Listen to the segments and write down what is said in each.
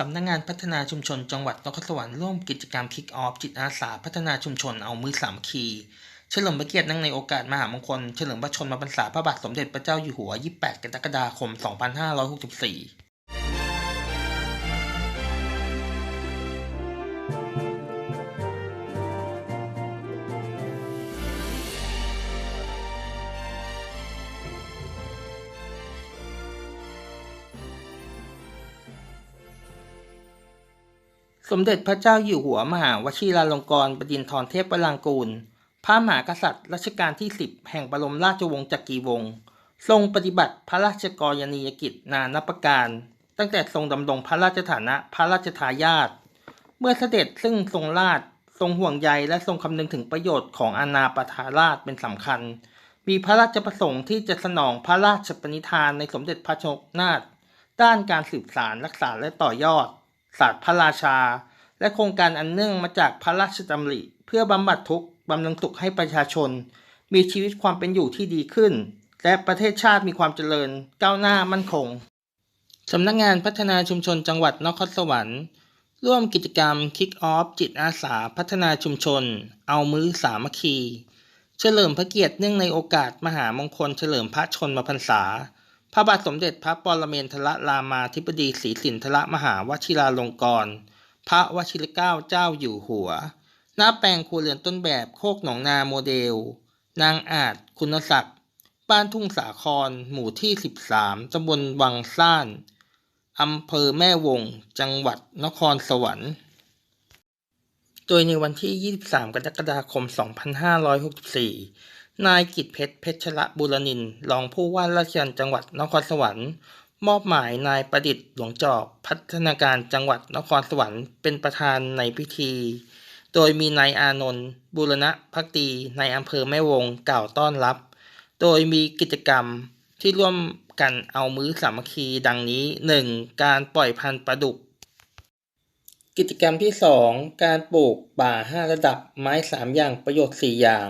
สำนักงานพัฒนาชุมชนจังหวัดนครสวรรค์ร่วมกิจกรรมคิกออฟจิตอาสาพัฒนาชุมชนเอามือสามคี เฉลิมพระเกียรตินั่งในโอกาสมหามงคล เฉลิมพระชนมพรรษาพระบาทสมเด็จพระเจ้าอยู่หัว 28 กรกฎาคม 2564 สมเด็จพระเจ้าอยู่หัวมหาวชิราลงกรณ์บดินทรเทพวรางกูล พระมหากษัตริย์รัชกาลที่ 10 แห่งบรมราชวงศ์จักรีวงศ์ทรงปฏิบัติพระราชกรณียกิจนานับประการ ตั้งแต่ทรงดำรงพระราชฐานะพระราชทายาทเมื่อเสด็จซึ่งทรงราชทรงห่วงใยและทรงคำนึงถึงประโยชน์ของอาณาประชาราชเป็นสำคัญ มีพระราชประสงค์ที่จะสนองพระราชปณิธานในสมเด็จพระชนกนาถด้านการสืบสารรักษาและต่อยอด ศาสตร์พระราชา และโครงการอันเนื่องมาจากพระราชดำริ เพื่อบำบัดทุกข์บำรุงสุขให้ประชาชน มีชีวิตความเป็นอยู่ที่ดีขึ้น และประเทศชาติมีความเจริญก้าวหน้ามั่นคงสำนักงานพัฒนาชุมชนจังหวัดนครสวรรค์ร่วมกิจกรรมคิกออฟจิตอาสาพัฒนาชุมชน เอามือสามัคคี เฉลิมพระเกียรติเนื่องในโอกาสมหามงคลเฉลิมพระชนมพรรษา พระบาทสมเด็จพระปรเมนทรรามาธิบดีศรีสินทรมหาวชิราลงกรณ์พระวชิรเกล้าเจ้าอยู่หัว หน้าแปลงครัวเรือนต้นแบบโคกหนองนาโมเดล นางอาจคุณศักดิ์บ้านทุ่งสาคร หมู่ที่ 13ตำบลวังซ่านอำเภอแม่วง จังหวัดนครสวรรค์ โดยในวันที่ 23 กรกฎาคม 2564 นายกิตเพชรเพชรบุรนินทร์รองผู้ว่าราชการจังหวัดนครสวรรค์ มอบหมายนายประดิษฐ์หลวงจอกพัฒนาการจังหวัดนครสวรรค์เป็นประธานในพิธี โดยมีนายอานนท์บุรณะพักดีในอำเภอแม่วงกล่าวต้อนรับ โดยมีกิจกรรมที่ร่วมกันเอามื้อสามัคคีดังนี้ 1. การปล่อยพันธุ์ปลาดุก กิจกรรมที่ 2 การปลูกป่า 5 ระดับไม้ 3 อย่างประโยชน์ 4 อย่าง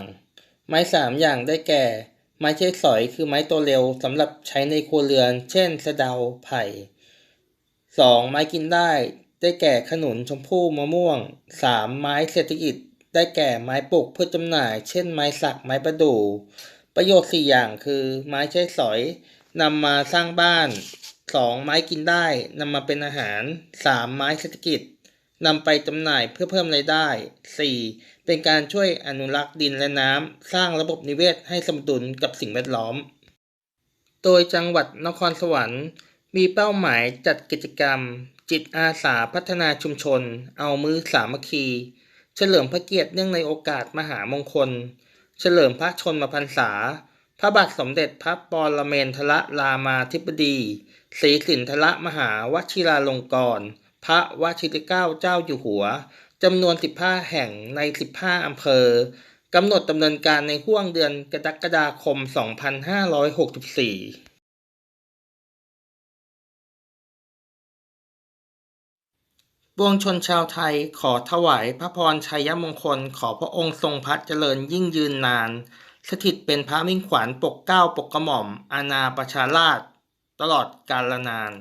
ไม้3อย่างได้แก่ ไม้ใช้สอยคือไม้ตัวเร็วสำหรับใช้ในครัวเรือน เช่นสะเดาไผ่ 2. ไม้กินได้ ได้แก่ขนุนชมพู่มะม่วง 3. ไม้เศรษฐกิจ ได้แก่ไม้ปลูกเพื่อจำหน่าย เช่น ไม้สักไม้ประดู่ประโยชน์ 4 อย่างคือ ไม้ใช้สอยนำมาสร้างบ้าน 2. ไม้กินได้นำมาเป็นอาหาร 3. ไม้เศรษฐกิจ นำไปจำหน่ายเพื่อเพิ่มรายได้ 4. เป็นการช่วยอนุรักษ์ดินและน้ำ สร้างระบบนิเวศให้สมดุลกับสิ่งแวดล้อม โดยจังหวัดนครสวรรค์ มีเป้าหมายจัดกิจกรรม จิตอาสาพัฒนาชุมชน เอามือสามัคคี เฉลิมพระเกียรติเนื่องในโอกาสมหามงคล เฉลิมพระชนมพรรษา พระบาทสมเด็จพระปรเมนทรรามาธิบดี ศรีสินทรมหาวชิราลงกรณ์ พระวชิรเกล้าเจ้าอยู่หัวจำนวน 15 แห่งใน 15 อำเภอกำหนดดำเนินการในห่วงเดือนกรกฎาคม 2564ปวงชนชาวไทยขอถวายพระพรชัยมงคลขอพระองค์ทรงพระเจริญยิ่งยืนนาน สถิตเป็นพระมิ่งขวัญปกเก้าปกกระหม่อม อาณาประชาราชตลอดกาลนาน